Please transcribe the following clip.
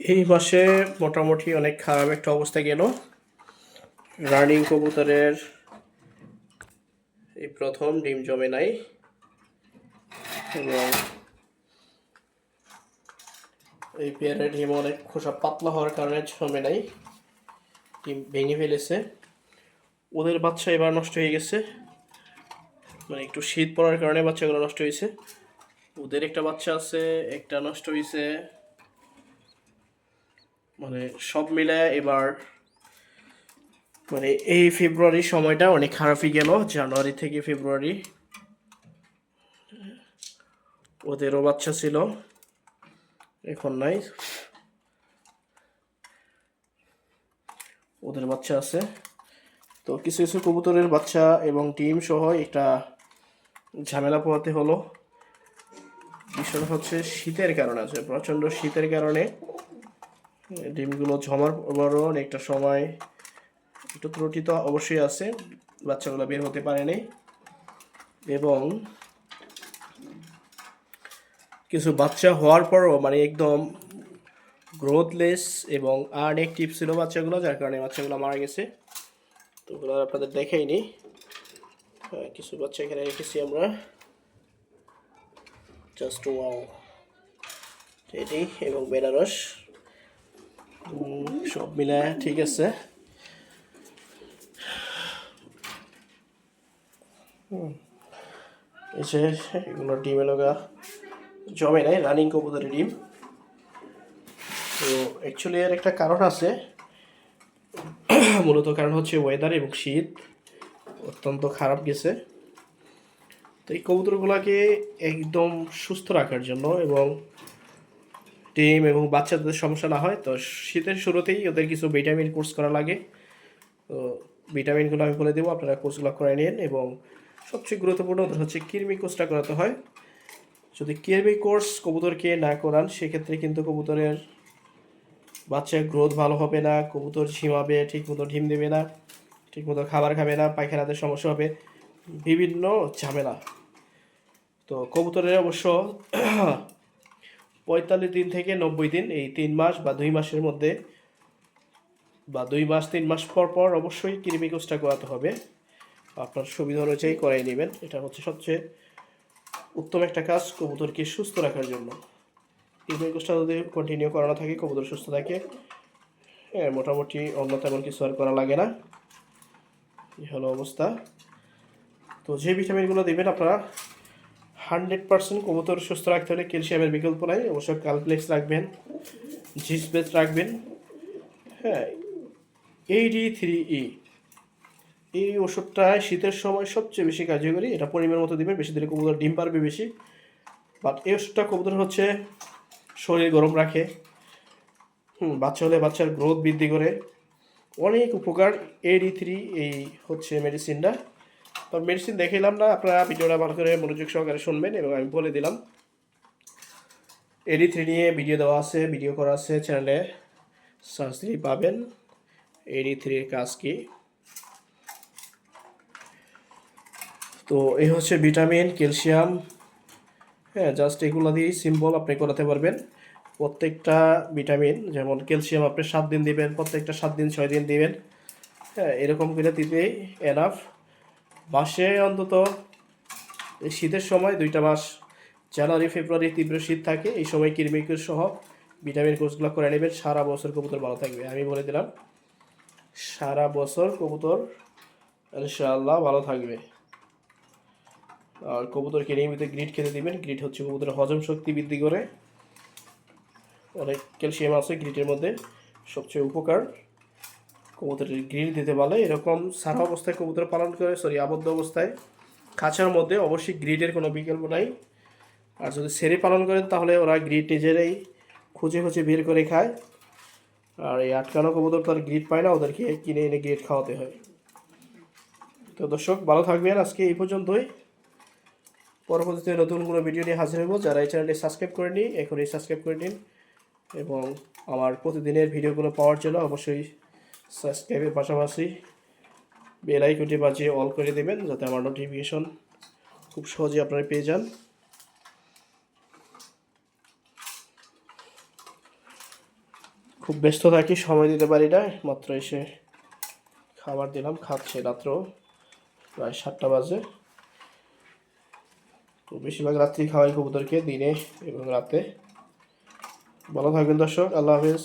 এই মাসে মোটামুটি অনেক খারাপ একটা অবস্থা গেল। রানিং কবুতরের এই প্রথম ডিম জমে নাই। এবং এই পেয়ারের ডিম অনেক খোসা পাতলা হওয়ার কারণে জমে নাই। ডিম ভেঙে ফেলেছে। ওদের বাচ্চা এবার নষ্ট হয়ে গেছে। মানে একটু শীত পড়ার কারণে বাচ্চাগুলো নষ্ট হয়েছে। ওদের একটা বাচ্চা আছে, একটা নষ্ট হয়েছে। মানে সব মিলে এবার মানে এই ফেব্রুয়ারি সময়টা অনেক খারাপই গেল। জানুয়ারি থেকে ফেব্রুয়ারি ওদেরও বাচ্চা ছিল, এখন নাই। ওদের বাচ্চা আছে। তো কিছু কিছু কবুতরের বাচ্চা এবং ডিম সহ একটা ঝামেলা পোহাতে হলো। বিষয়টা হচ্ছে শীতের কারণে আছে, প্রচণ্ড শীতের কারণে ডিমগুলো ঝমার পরও অনেকটা সময় একটু ত্রুটি তো অবশ্যই আছে, বাচ্চাগুলো বের হতে পারেনি এবং কিছু বাচ্চা হওয়ার পরও মানে একদম গ্রোথলেস এবং আনএক্টিভ ছিল বাচ্চাগুলো, যার কারণে বাচ্চাগুলো মারা গেছে। তো ওগুলো আপনাদের দেখাইনি কিছু বাচ্চা এখানে রেখেছি আমরা। জাস্ট ওয়াও এটি এবং বেনারস। সব মিলায় ঠিক আছে। এই যে এগুলো ডিম জমে নাই, রানিং কবুতরের ডিম। তো অ্যাকচুয়ালি এর একটা কারণ আছে। মূলত কারণ হচ্ছে ওয়েদার এবং শীত অত্যন্ত খারাপ গেছে। তো এই কবুতরগুলোকে একদম সুস্থ রাখার জন্য এবং ডিম এবং বাচ্চাদের সমস্যা না হয়, তো শীতের শুরুতেই ওদের কিছু ভিটামিন কোর্স করা লাগে। তো ভিটামিনগুলো আমি বলে দেবো, আপনারা কোর্সগুলো করে নিন এবং সবচেয়ে গুরুত্বপূর্ণ ওদের হচ্ছে কৃমি কোর্সটা করাতে হয়। যদি কৃমি কোর্স কবুতরকে না করান, সেক্ষেত্রে কিন্তু কবুতরের বাচ্চার গ্রোথ ভালো হবে না, কবুতর ঝিমাবে ঠিক মতো ডিম দেবে না ঠিক মতো খাবার খাবে না, পায়খানাতে সমস্যা হবে, বিভিন্ন ঝামেলা। তো কবুতরের অবশ্য পঁয়তাল্লিশ দিন থেকে নব্বই দিন, এই তিন মাস বা দুই মাসের মধ্যে বা দুই মাস, তিন মাস পর পর অবশ্যই কৃমি কোষটা করাতে হবে। আপনার সুবিধা অনুযায়ী করাই নেবেন। এটা হচ্ছে সবচেয়ে উত্তম একটা কাজ কবুতরকে সুস্থ রাখার জন্য। কৃমি কোর্সটা যদি কন্টিনিউ করানো থাকে, কবুতর সুস্থ থাকে হ্যাঁ মোটামুটি অন্য তেমন কিছু আর করা লাগে না। এই হলো অবস্থা। তো যে ভিটামিনগুলো দেবেন আপনারা হান্ড্রেড পার্সেন্ট কবুতর সুস্থ রাখতে হলে ক্যালসিয়ামের বিকল্প নাই অবশ্যই ক্যালপ্লেক্স রাখবেন জিসবেস রাখবেন। হ্যাঁ এইডি থ্রি ই এই ওষুধটা শীতের সময় সবচেয়ে বেশি কার্যকরী। এটা পরিমাণ মতো দিবেন, বেশি দিলে কবুতর ডিম পারবে বেশি। বাট এই ওষুধটা কবুতর হচ্ছে শরীর গরম রাখে। হুম, বাচ্চা হলে বাচ্চার গ্রোথ বৃদ্ধি করে। অনেক উপকার এডি থ্রি এই হচ্ছে মেডিসিনটা তো মেডিসিন দেখাইলাম না, আপনারা ভিডিওটা ভালো করে মনোযোগ সহকারে শুনবেন এবং আমি বলে দিলাম। এডি থ্রি নিয়ে ভিডিও দেওয়া আছে ভিডিও করা আছে চ্যানেলে সার্চ দিয়ে পাবেন। এডি থ্রির কাজ কি? তো এই হচ্ছে ভিটামিন ক্যালসিয়াম হ্যাঁ জাস্ট এগুলো দিয়েই সিম্পল আপনি করাতে পারবেন। প্রত্যেকটা ভিটামিন যেমন ক্যালসিয়াম আপনি সাত দিন দিবেন, প্রত্যেকটা সাত দিন ছয় দিন দিবেন। হ্যাঁ এরকম করে দিতেই এনাফ মাসে অন্তত এই শীতের সময় দুইটা মাস, জানুয়ারি, ফেব্রুয়ারি তীব্র শীত থাকে, এই সময় কৃমিকুর সহ ভিটামিন কোর্সগুলো করে নেবেন। সারা বছর কবুতর ভালো থাকবে, আমি বলে দিলাম। সারা বছর কবুতর ইনশাআল্লাহ ভালো থাকবে। আর কবুতরকে নিয়মিত গ্রিট খেতে দিবেন। গ্রিট হচ্ছে কবুতরের হজম শক্তি বৃদ্ধি করে। অনেক ক্যালসিয়াম আছে গ্রিটের মধ্যে, সবচেয়ে উপকার। কবুতরের গ্রিল দিতে পারলে, এরকম সারা অবস্থায় কবুতর পালন করে সরি আবদ্ধ অবস্থায়, খাঁচার মধ্যে অবশ্যই গ্রিডের কোনো বিকল্প নাই। আর যদি সেরে পালন করেন, তাহলে ওরা গ্রিড নিজেরাই খুঁজে খুঁজে বের করে খায়। আর এই আটকানো কবুতর তো আর গ্রিড পায় না, ওদেরকে কিনে এনে গ্রিড খাওয়াতে হয়। তো দর্শক, ভালো থাকবেন আজকে এই পর্যন্তই। পরবর্তীতে নতুন কোনো ভিডিও নিয়ে হাজির হব। যারা এই চ্যানেলটি সাবস্ক্রাইব করেনি এখনই সাবস্ক্রাইব করে নিন। এবং আমার প্রতিদিনের ভিডিওগুলো পাওয়ার জন্য অবশ্যই সাবস্ক্রাইবের পাশাপাশি বেল আইকনটি বাজিয়ে অল করে দেবেন যাতে আমার নোটিফিকেশন খুব সহজে আপনারা পেয়ে যান। খুব ব্যস্ত থাকি, সময় দিতে পারি না, মাত্র এসে খাবার দিলাম, খাচ্ছে রাত্র প্রায় সাতটা বাজে। তো বেশিরভাগ রাত্রি খাওয়াই কবুতরকে, দিনে এবং রাতে। ভালো থাকবেন দর্শক, আল্লাহ হাফিজ।